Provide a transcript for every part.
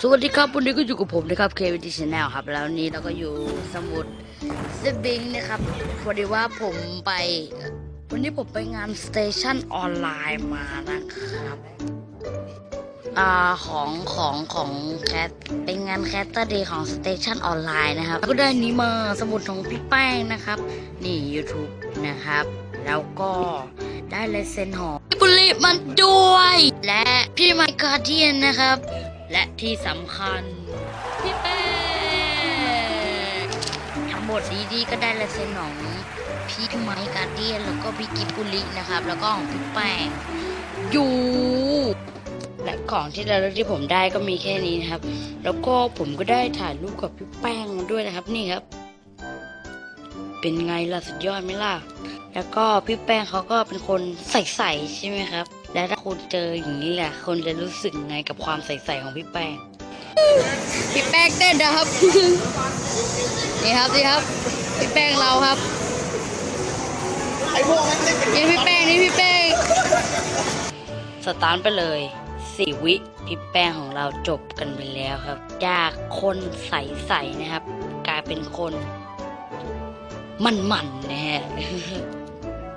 สวัสดีครับวันนี้ก็อยู่กับผมนะครับ KVT Channel ครับ แล้วนี้เราก็อยู่สมุดสบิงนะครับพอดีว่าผมไป วันนี้ผมไปงานสเตชันออนไลน์มานะครับอ่าของของของแคทเป็นงานแคทเตอร์เดย์ของสเตชันออนไลน์นะครับก็ได้นี้มาสมุดของพี่แป้งนะครับ นี่ YouTube นะครับ แล้วก็ได้ลายเซ็นขอพี่บุรีมันด้วย และพี่ไมค์การเดียนนะครับ และที่สำคัญพี่แป้งทั้งหมดดีๆก็ได้ลายเซ็นของพี่ไมค์การเดียนแล้วก็พี่กิบบุลินะครับ แล้วก็ของพี่แป้งอยู่และของที่ระลึกที่ผมได้ก็มีแค่นี้นะครับ แล้วก็ผมก็ได้ถ่ายรูปกับพี่แป้งมาด้วยนะครับนี่ครับ เป็นไงล่ะสุดยอดไหมล่ะ แล้วก็พี่แป้งเขาก็เป็นคนใสๆใช่ไหมครับ และถ้าคุณเจออย่างนี้แหละคนจะรู้สึกไงกับความใสๆของพี่แป้ง พี่แป้งเต้นนะครับ นี่ครับนี่ครับ พี่แป้งเราครับไอ้พวกนั้นเล่นเป็นนี่พี่แป้งนี่พี่แป้ง สตาร์ทไปเลยสี่วิพี่แป้งของเราจบกันไปแล้วครับ จากคนใสๆนะครับ กลายเป็นคน มันๆนะฮะ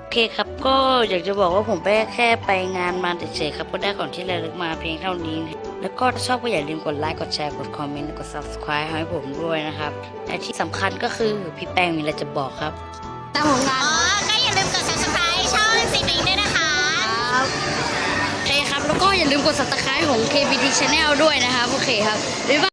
โอเคครับก็อยากจะบอกว่าผมไปแค่ไปงานมาเฉยๆครับก็ได้ของที่ระลึกมาเพียงเท่านี้นะแล้วก็ถ้าชอบก็อย่าลืมกดไลค์กดแชร์กดคอมเมนต์กด subscribe ให้ผมด้วยนะครับและที่สำคัญก็คือพี่แป้งมีอะไรจะบอกครับตามของงานอ๋อก็อย่าลืมกด subscribe ช่องซีบิงด้วยนะคะครับโอเคครับแล้วก็อย่าลืมกด subscribe ของ KBT Channel ด้วยนะครับโอเคครับบ๊ายบาย